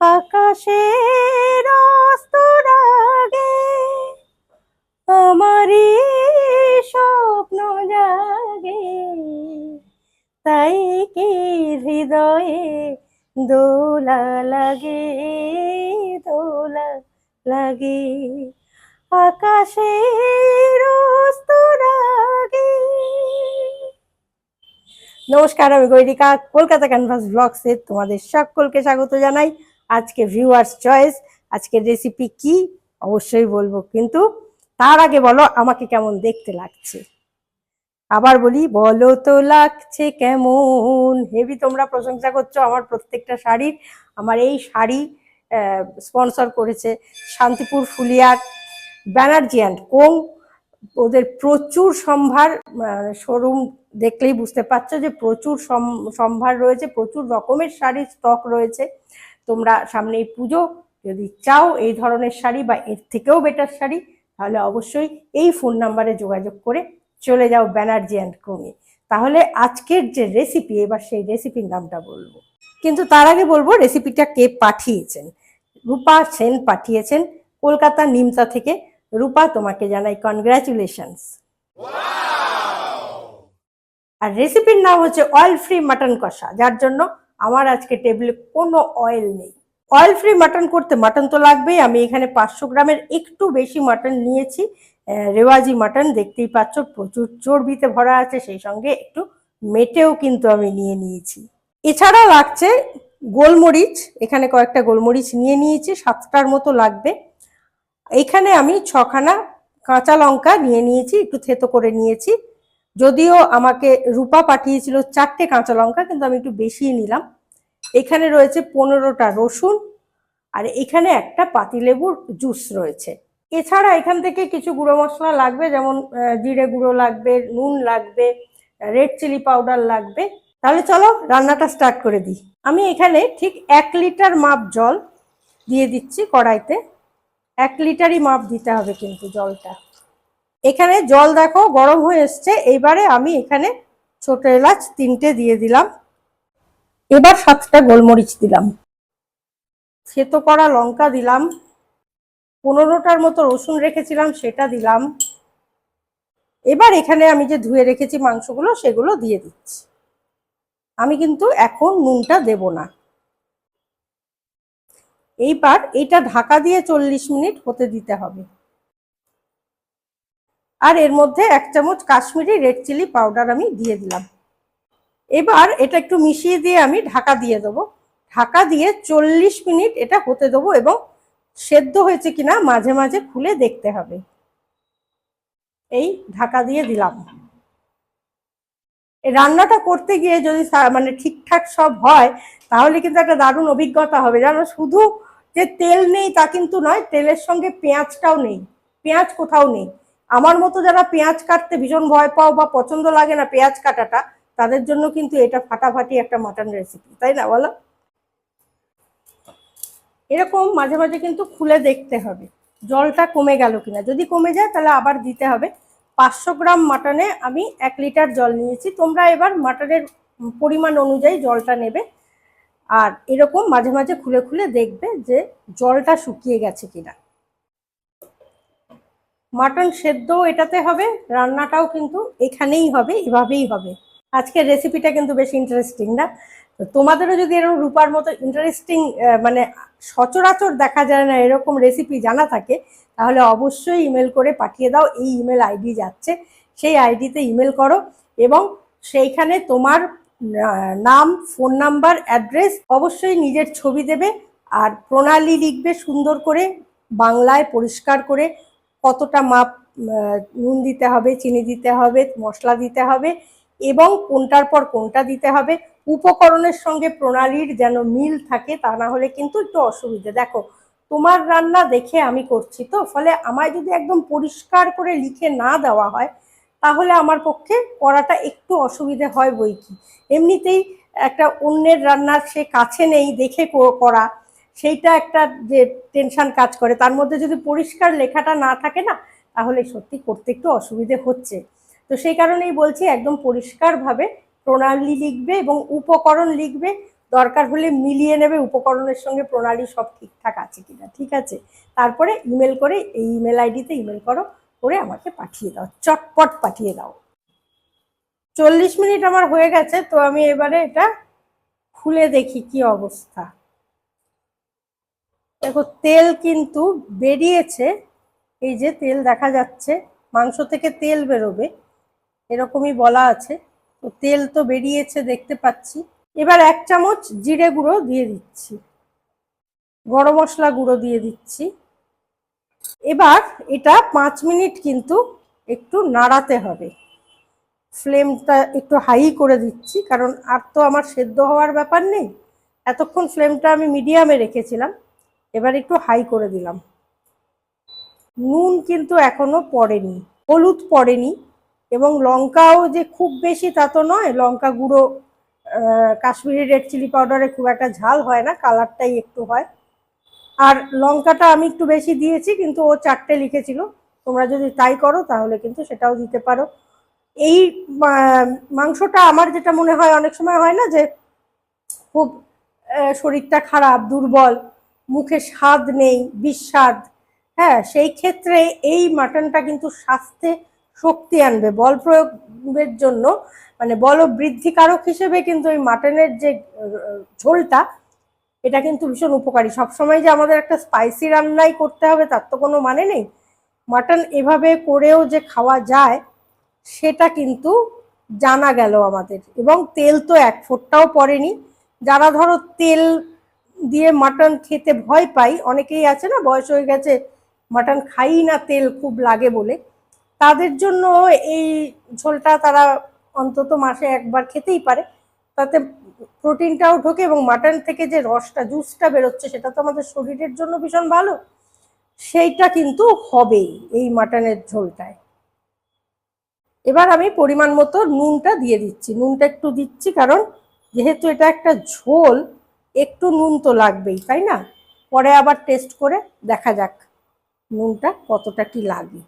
আকাশের আগে আমারই স্বপ্ন জাগে। তাই কি হৃদয়ে দোলা লাগে দোলা লাগে? আগে নমস্কার, আমি গৈরিকা, কলকাতা ক্যানভাস ব্লগসে তোমাদের সকলকে স্বাগত জানাই। আজকে ভিউয়ার্স চয়েস আজকের রেসিপি কি, অবশ্যই বলব। কিন্তু তার আগে বলো, আমাকে কেমন দেখতে লাগছে? আবার বলি, বলো তো লাগছে কেমন? হেভি তোমরা প্রশংসা করছ আমার প্রত্যেকটা শাড়ির। আমার এই শাড়ি স্পন্সর করেছে শান্তিপুর ফুলিয়ার ব্যানার্জি অ্যান্ড কোং। ওদের প্রচুর সম্ভার শোরুম দেখলেই বুঝতে পারছ যে প্রচুর সম- সম্ভার রয়েছে, প্রচুর রকমের শাড়ির স্টক রয়েছে। তোমরা সামনেই পুজো। যদি চাও এই ধরনের শাড়ি বা এর থেকেও বেটার শাড়ি তাহলে অবশ্যই এই ফোন নাম্বারে যোগাযোগ করে চলে যাও ব্যানার্জি অ্যান্ড কোঙে তাহলে আজকের যে রেসিপি এবার সেই রেসিপির নামটা বলব। কিন্তু তার আগে বলব রেসিপিটা কে পাঠিয়েছেন? রূপা সেন পাঠিয়েছেন কলকাতা নিমতা থেকে। রূপা তোমাকে জানাই কনগ্রাচুলেশনস আর রেসিপির নাম হচ্ছে অয়েল ফ্রি মাটন কষা যার জন্য আমার আজকে টেবিলে কোনো অয়েল নেই। অয়েল ফ্রি মাটন করতে মাটন তো লাগবেই। আমি এখানে পাঁচশো গ্রামের একটু বেশি মাটন নিয়েছি। রেওয়াজি মাটন দেখতেই পাচ্ছ প্রচুর চর্বিতে ভরা আছে, সেই সঙ্গে একটু মেটেও কিন্তু আমি নিয়ে নিয়েছি। এছাড়া লাগছে গোলমরিচ, এখানে কয়েকটা গোলমরিচ নিয়ে নিয়েছি, সাতটার মতো লাগবে। এখানে আমি ছখানা কাঁচা লঙ্কা নিয়ে নিয়েছি, একটু থেতো করে নিয়েছি। যদিও আমাকে রূপা পাঠিয়েছিল চারটে কাঁচা লঙ্কা, কিন্তু আমি একটু বেশি নিলাম। এখানে রয়েছে পনেরোটা রসুন আর এখানে একটা পাতিলেবুর জুস রয়েছে। এছাড়া এখান থেকে কিছু গুঁড়ো মশলা লাগবে, যেমন জিরে গুঁড়ো লাগবে, নুন লাগবে, রেড চিলি পাউডার লাগবে। তাহলে চলো রান্নাটা স্টার্ট করে দিই। আমি এখানে ঠিক এক লিটার মাপ জল দিয়ে দিচ্ছি কড়াইতে। এক লিটারই মাপ দিতে হবে কিন্তু জলটা। এখানে জল দেখো, গরম হয়ে এসছে। এইবারে আমি এখানে ছোট এলাচ তিনটে দিয়ে দিলাম। এবার সাতটা গোলমরিচ দিলাম। থেতো করা লঙ্কা দিলাম। পনেরোটার মতো রসুন রেখেছিলাম, সেটা দিলাম। এবার এখানে আমি যে ধুয়ে রেখেছি মাংসগুলো, সেগুলো দিয়ে দিচ্ছি। আমি কিন্তু এখন নুনটা দেব না। এইবার এটা ঢাকা দিয়ে চল্লিশ মিনিট হতে দিতে হবে। আর এর মধ্যে এক চামচ কাশ্মীরি রেড চিলি পাউডার আমি দিয়ে দিলাম। এবার এটা একটু মিশিয়ে দিয়ে আমি ঢাকা দিয়ে দেবো। ঢাকা দিয়ে চল্লিশ মিনিট এটা হতে দেবো এবং সেদ্ধ হয়েছে কিনা মাঝে মাঝে খুলে দেখতে হবে। এই ঢাকা দিয়ে দিলাম। রান্নাটা করতে গিয়ে যদি মানে ঠিকঠাক সব হয়, তাহলে কিন্তু একটা দারুণ অভিজ্ঞতা হবে। জানো, শুধু যে তেল নেই তা কিন্তু নয়, তেলের সঙ্গে পেঁয়াজটাও নেই। পেঁয়াজ কোথাও নেই। আমার মতো যারা পেঁয়াজ কাটতে ভীষণ ভয় পাও বা পছন্দ লাগে না পেঁয়াজ কাটাটা, তাদের জন্য কিন্তু এটা ফাটাফাটি একটা মাটন রেসিপি তাই না বলো? এরকম মাঝে মাঝে কিন্তু খুলে দেখতে হবে, জলটা কমে গেল কিনা। যদি কমে যায় তাহলে আবার দিতে হবে। পাঁচশো গ্রাম মাটনে আমি এক লিটার জল নিয়েছি, তোমরা এবার মাটনের পরিমাণ অনুযায়ী জলটা নেবে। আর এরকম মাঝে মাঝে খুলে খুলে দেখবে যে জলটা শুকিয়ে গেছে কিনা। মাটন সেদ্ধ এটাতে হবে, রান্নাটাও কিন্তু এখানেই হবে, এভাবেই হবে। আজকের রেসিপিটা কিন্তু বেশ ইন্টারেস্টিং না? তোমাদেরও যদি এরকম রূপার মতো ইন্টারেস্টিং মানে সচরাচর দেখা যায় না এরকম রেসিপি জানা থাকে, তাহলে অবশ্যই ইমেল করে পাঠিয়ে দাও, এই ইমেল আইডি যাচ্ছে। সেই আইডিতে ইমেল করো এবং সেইখানে তোমার নাম ফোন নাম্বার অ্যাড্রেস অবশ্যই নিজের ছবি দেবে আর প্রণালী লিখবে সুন্দর করে, বাংলায় পরিষ্কার করে কতটা মাপ নুন দিতে হবে, চিনি দিতে হবে, মশলা দিতে হবে এবং কোনটার পর কোনটা দিতে হবে, উপকরণের সঙ্গে প্রণালীর যেন মিল থাকে তা না হলে কিন্তু একটু অসুবিধে। দেখো, তোমার রান্না দেখে আমি করছি তো, ফলে আমায় যদি একদম পরিষ্কার করে লিখে না দেওয়া হয়, তাহলে আমার পক্ষে করাটা একটু অসুবিধে হয় বই কি। এমনিতেই একটা অন্যের রান্নার সে কাছে নেই, দেখে করা সেইটা একটা যে টেনশন কাজ করে। তার মধ্যে যদি পরিষ্কার লেখাটা না থাকে না, তাহলে সত্যি করতে একটু অসুবিধে হচ্ছে। তো সেই কারণেই বলছি, একদম পরিষ্কারভাবে প্রণালী লিখবে এবং উপকরণ লিখবে। দরকার হলে মিলিয়ে নেবে, উপকরণের সঙ্গে প্রণালী সব ঠিকঠাক আছে কিনা, ঠিক আছে? তারপরে ইমেল করে, এই ইমেল আইডিতে ইমেল করো, করে আমাকে পাঠিয়ে দাও, চটপট পাঠিয়ে দাও। চল্লিশ মিনিট আমার হয়ে গেছে, তো আমি এবারে এটা খুলে দেখি কি অবস্থা। দেখো, তেল কিন্তু বেরিয়েছে। এই যে তেল দেখা যাচ্ছে, মাংস থেকে তেল বেরোবে, এরকমই বলা আছে। তো তেল তো বেরিয়েছে, দেখতে পাচ্ছি। এবার এক চামচ জিরে গুঁড়ো দিয়ে দিচ্ছি। গরম মশলা গুঁড়ো দিয়ে দিচ্ছি। এবার এটা পাঁচ মিনিট কিন্তু একটু নাড়াতে হবে। ফ্লেমটা একটু হাই করে দিচ্ছি, কারণ আর তো আমার সেদ্ধ হওয়ার ব্যাপার নেই। এতক্ষণ ফ্লেমটা আমি মিডিয়ামে রেখেছিলাম। এবার একটু হাই করে দিলাম। নুন কিন্তু এখনও পড়েনি, হলুদ পড়েনি এবং লঙ্কাও যে খুব বেশি তা তো নয়, লঙ্কা গুঁড়ো কাশ্মীরি রেড চিলি পাউডারে খুব একটা ঝাল হয় না কালারটাই একটু হয়। আর লঙ্কাটা আমি একটু বেশি দিয়েছি, কিন্তু ও চারটে লিখেছিল, তোমরা যদি তাই করো তাহলে কিন্তু সেটাও দিতে পারো। এই মাংসটা আমার যেটা মনে হয় অনেক সময় হয় না যে খুব শরীরটা খারাপ, দুর্বল মুখে স্বাদ নেই, বিস্বাদ। হ্যাঁ সেই ক্ষেত্রে এই মাটনটা কিন্তু স্বাস্থ্যে শক্তি আনবে, বল প্রয়োগের জন্য। মানে বল বৃদ্ধিকারক হিসেবে কিন্তু এই মাটনের যে ঝোলটা, এটা কিন্তু ভীষণ উপকারী। সবসময় যে আমাদের একটা স্পাইসি রান্নাই করতে হবে, তার তো কোনো মানে নেই। মাটন এভাবে করেও যে খাওয়া যায়, সেটা কিন্তু জানা গেল আমাদের। এবং তেল তো এক ফোঁটাও পড়েনি। যারা ধরো তেল দিয়ে মাটন খেতে ভয় পাই। অনেকেই আছে না, বয়স হয়ে গেছে, মাটন খাই না, তেল খুব লাগে বলে। তাদের জন্য এই ঝোলটা তারা অন্তত মাসে একবার খেতেই পারে। তাতে প্রোটিনটাও ঢোকে এবং মাটন থেকে যে রসটা, জুসটা বেরোচ্ছে, সেটা তো আমাদের শরীরের জন্য ভীষণ ভালো। সেইটা কিন্তু হবেই এই মাটনের ঝোলটায়। এবার আমি পরিমাণ মতো নুনটা দিয়ে দিচ্ছি। নুনটা একটু দিচ্ছি কারণ যেহেতু এটা একটা ঝোল একটু নুন তো লাগবেই, তাই না? পরে আবার টেস্ট করে দেখা যাক নুনটা কতটা কি লাগে।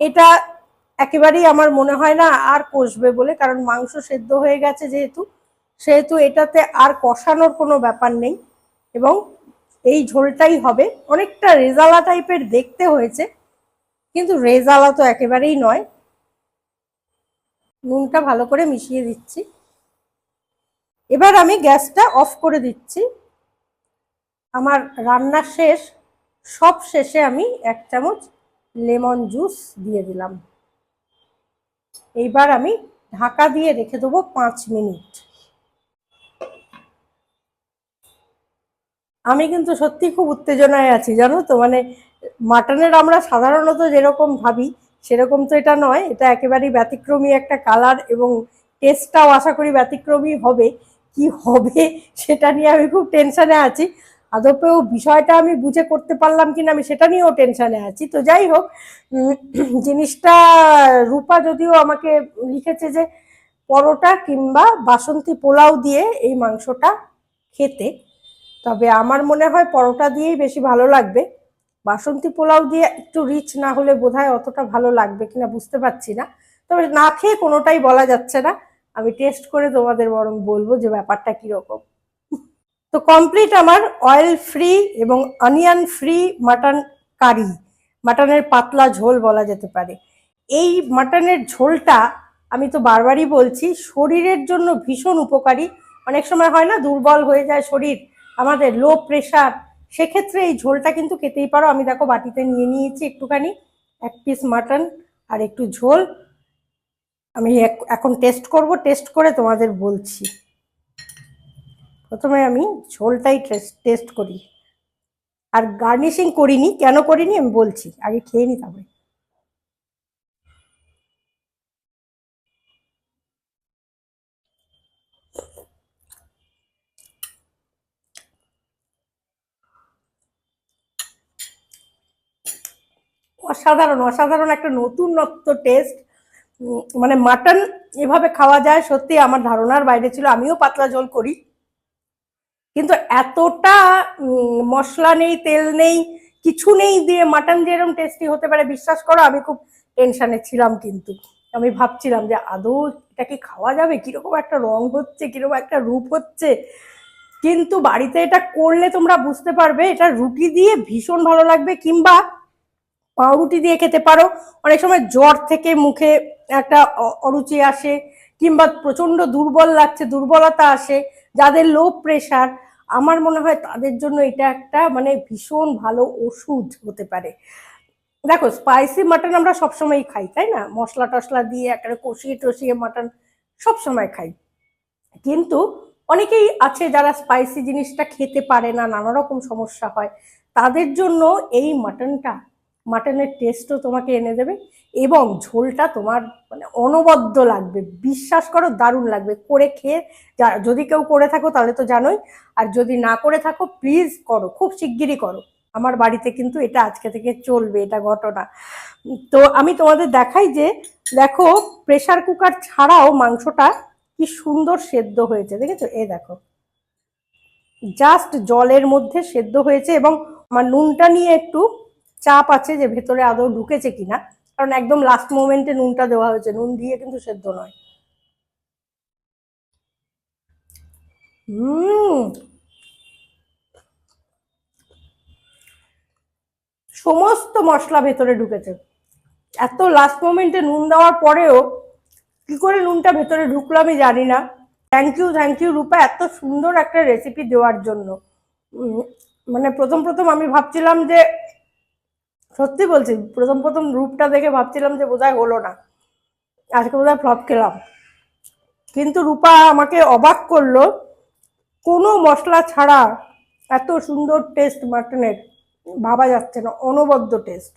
এটা একেবারেই আমার মনে হয় না আর কষবে বলে, কারণ মাংস সেদ্ধ হয়ে গেছে যেহেতু, সেহেতু এটাতে আর কষানোর কোনো ব্যাপার নেই এবং এই ঝোলটাই হবে। অনেকটা রেজালা টাইপের দেখতে হয়েছে, কিন্তু রেজালা তো একেবারেই নয়। নুনটা ভালো করে মিশিয়ে দিচ্ছি। এবার আমি গ্যাসটা অফ করে দিচ্ছি। আমার রান্না শেষ, সব শেষে আমি এক চামচ লেমন জুস দিয়ে দিলাম। এইবার আমি ঢাকা দিয়ে রেখে দেবো পাঁচ মিনিট। আমি কিন্তু সত্যি খুব উত্তেজনায় আছি, জানো তো? মানে মাটনের আমরা সাধারণত যেরকম ভাবি, সেরকম তো এটা নয়। এটা একেবারেই ব্যতিক্রমী একটা কালার এবং টেস্টটাও আশা করি ব্যতিক্রমী হবে। কি হবে সেটা নিয়ে আমি খুব টেনশনে আছি। আদপেও বিষয়টা আমি বুঝে করতে পারলাম কিনা আমি সেটা নিয়েও টেনশনে আছি। তো যাই হোক জিনিসটা রূপা যদিও আমাকে লিখেছে যে পরোটা কিংবা বাসন্তী পোলাও দিয়ে এই মাংসটা খেতে, তবে আমার মনে হয় পরোটা দিয়েই বেশি ভালো লাগবে। বাসন্তী পোলাও দিয়ে একটু রিচ না হলে বোধহয় অতটা ভালো লাগবে কিনা বুঝতে পারছি না। তবে না খেয়ে কোনোটাই বলা যাচ্ছে না। আমি টেস্ট করে তোমাদের বরং বলব যে ব্যাপারটা কীরকম। তো কমপ্লিট আমার অয়েল ফ্রি এবং অনিয়ন ফ্রি মাটন কারি মাটনের পাতলা ঝোল বলা যেতে পারে। এই মাটনের ঝোলটা আমি তো বারবারই বলছি, শরীরের জন্য ভীষণ উপকারী। অনেক সময় হয় না, দুর্বল হয়ে যায় শরীর, আমাদের লো প্রেশার সেক্ষেত্রে এই ঝোলটা কিন্তু খেতেই পারো। আমি দেখো বাটিতে নিয়ে নিয়েছি একটুখানি, এক পিস মাটন আর একটু ঝোল। আমি এখন টেস্ট করব টেস্ট করে তোমাদের বলছি। প্রথমে আমি ঝোলটাই টেস্ট করি। আর গার্নিশিং করিনি, কেন করিনি আমি বলছি, আগে খেয়ে নি তবে অসাধারণ অসাধারণ একটা নতুনত্ব টেস্ট মানে মাটন এভাবে খাওয়া যায়, সত্যি আমার ধারণার বাইরে ছিল, আমিও পাতলা জল করি। কিন্তু এতটা মশলা নেই, তেল নেই, কিছু নেই দিয়ে মাটন যেরকম টেস্টি হতে পারে, বিশ্বাস করো, আমি খুব টেনশানে ছিলাম কিন্তু। আমি ভাবছিলাম যে আদৌ এটা কি খাওয়া যাবে? কীরকম একটা রং হচ্ছে, কীরকম একটা রূপ হচ্ছে? কিন্তু বাড়িতে এটা করলে তোমরা বুঝতে পারবে, এটা রুটি দিয়ে ভীষণ ভালো লাগবে, কিংবা পাউরুটি দিয়ে খেতে পারো। অনেক সময় জ্বর থেকে মুখে একটা অরুচি আসে কিংবা প্রচণ্ড দুর্বল লাগছে, দুর্বলতা আসে, যাদের লো প্রেশার আমার মনে হয় তাদের জন্য এটা একটা মানে ভীষণ ভালো ওষুধ হতে পারে। দেখো স্পাইসি মাটন আমরা সবসময়ই খাই, তাই না? মশলা টশলা দিয়ে একটা কষিয়ে টষিয়ে মাটন সবসময় খাই। কিন্তু অনেকেই আছে যারা স্পাইসি জিনিসটা খেতে পারে না নানা রকম সমস্যা হয়, তাদের জন্য এই মাটনটা মাটনের টেস্টও তোমাকে এনে দেবে এবং ঝোলটা তোমার মানে অনবদ্য লাগবে। বিশ্বাস করো, দারুণ লাগবে। করে খেয়ে যদি কেউ করে থাকো তাহলে তো জানোই। আর যদি না করে থাকো প্লিজ করো, খুব শিগগিরই করো। আমার বাড়িতে কিন্তু এটা আজকে থেকে চলবে, এটা ঘটনা। তো আমি তোমাদের দেখাই যে, দেখো প্রেসার কুকার ছাড়াও মাংসটা কি সুন্দর সেদ্ধ হয়েছে, দেখেছ? এ দেখো। জাস্ট জলের মধ্যে সেদ্ধ হয়েছে এবং আমার নুনটা নিয়ে একটু চাপ আছে যে ভেতরে আদৌ ঢুকেছে কিনা। কারণ একদম লাস্ট মোমেন্টে নুনটা দেওয়া হয়েছে। নুন দিয়ে কিন্তু সেদ্ধ নয়। হুম। সমস্ত মশলা ভেতরে ঢুকেছে। এত লাস্ট মোমেন্টে নুন দেওয়ার পরেও কি করে নুনটা ভেতরে ঢুকলো আমি জানি না। Thank you thank you Rupa, এত সুন্দর একটা রেসিপি দেওয়ার জন্য। মানে প্রথম প্রথম আমি ভাবছিলাম যে সত্যি বলছি, প্রথম প্রথম রূপটা দেখে ভাবছিলাম যে বোধহয় হলো না। আজকে বোধহয় ফ্লপ খেলাম। কিন্তু রূপা আমাকে অবাক করল, কোনো মশলা ছাড়া এত সুন্দর টেস্ট মাটনের ভাবা যাচ্ছে না, অনবদ্য টেস্ট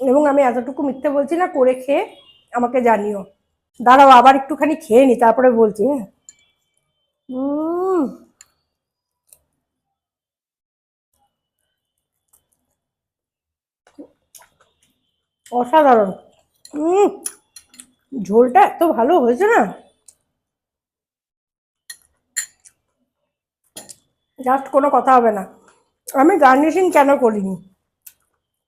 এবং আমি এতটুকু মিথ্যে বলছি না, করে খেয়ে আমাকে জানিও। দাঁড়াও, আবার একটুখানি খেয়ে নি, তারপরে বলছি হ্যাঁ। অসাধারণ। ঝোলটা এত ভালো হয়েছে না? জাস্ট কোনো কথা হবে না। আমি গার্নিশিং কেন করিনি?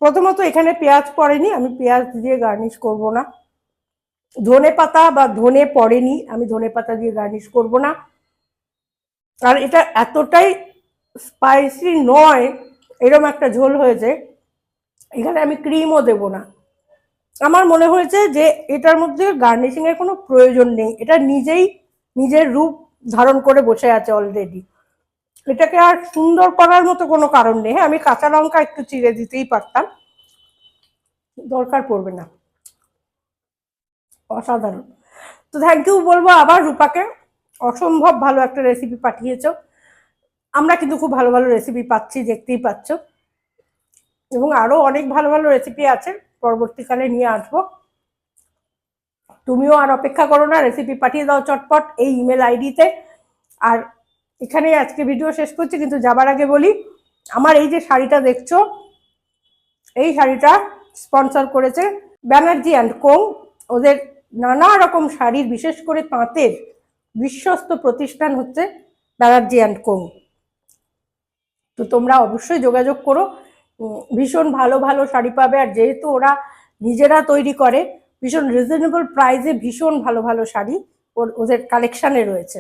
প্রথমত এখানে পেঁয়াজ পড়েনি, আমি পেঁয়াজ দিয়ে গার্নিশ করব না। ধনে পাতা বা ধনে পড়েনি, আমি ধনে পাতা দিয়ে গার্নিশ করব না। আর এটা এতটাই স্পাইসি নয় এরকম একটা ঝোল হয়েছে। এখানে আমি ক্রিমও দেব না। আমার মনে হয়েছে যে এটার মধ্যে গার্নিশিং এর কোনো প্রয়োজন নেই। এটা নিজেই নিজের রূপ ধারণ করে বসে আছে অলরেডি এটাকে আর সুন্দর করার মতো কোনো কারণ নেই। হ্যাঁ আমি কাঁচা লঙ্কা একটু চিড়ে দিতেই পারতাম। দরকার পড়বে না। অসাধারণ। তো থ্যাংক ইউ বলব আবার রূপাকে। অসম্ভব ভালো একটা রেসিপি পাঠিয়েছো। আমরা কিন্তু খুব ভালো ভালো রেসিপি পাচ্ছি, দেখতেই পাচ্ছ। এবং আরও অনেক ভালো ভালো রেসিপি আছে। পরবর্তীকালে নিয়ে আসব। তুমিও আর অপেক্ষা করো না রেসিপি পাঠিয়ে দাও চটপট এই ইমেল আইডিতে। আর এখানে আজকে ভিডিও শেষ করছি, কিন্তু যাবার আগে বলি, আমার এই যে শাড়িটা দেখছ, এই শাড়িটা স্পন্সর করেছে ব্যানার্জি অ্যান্ড কোং। ওদের নানা রকম শাড়ির, বিশেষ করে তাঁতের বিশ্বস্ত প্রতিষ্ঠান হচ্ছে ব্যানার্জি অ্যান্ড কোং। তো তোমরা অবশ্যই যোগাযোগ করো। ভীষণ ভালো ভালো শাড়ি পাবে। আর যেহেতু ওরা নিজেরা তৈরি করে, ভীষণ রিজনেবল প্রাইসে ভীষণ ভালো ভালো শাড়ি ওদের কালেকশানে রয়েছে।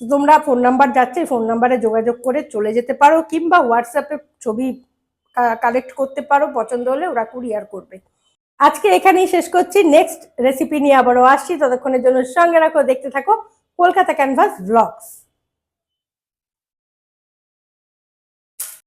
তোমরা ফোন নাম্বার যাচ্ছে ফোন নাম্বারে যোগাযোগ করে চলে যেতে পারো, কিংবা হোয়াটসঅ্যাপে ছবি কালেক্ট করতে পারো, পছন্দ হলে ওরা কুরিয়ার করবে। আজকে এখানেই শেষ করছি। নেক্সট রেসিপি নিয়ে আবারও আসছি। ততক্ষণের জন্য সঙ্গে রাখো, দেখতে থাকো, কলকাতা ক্যানভাস ব্লগস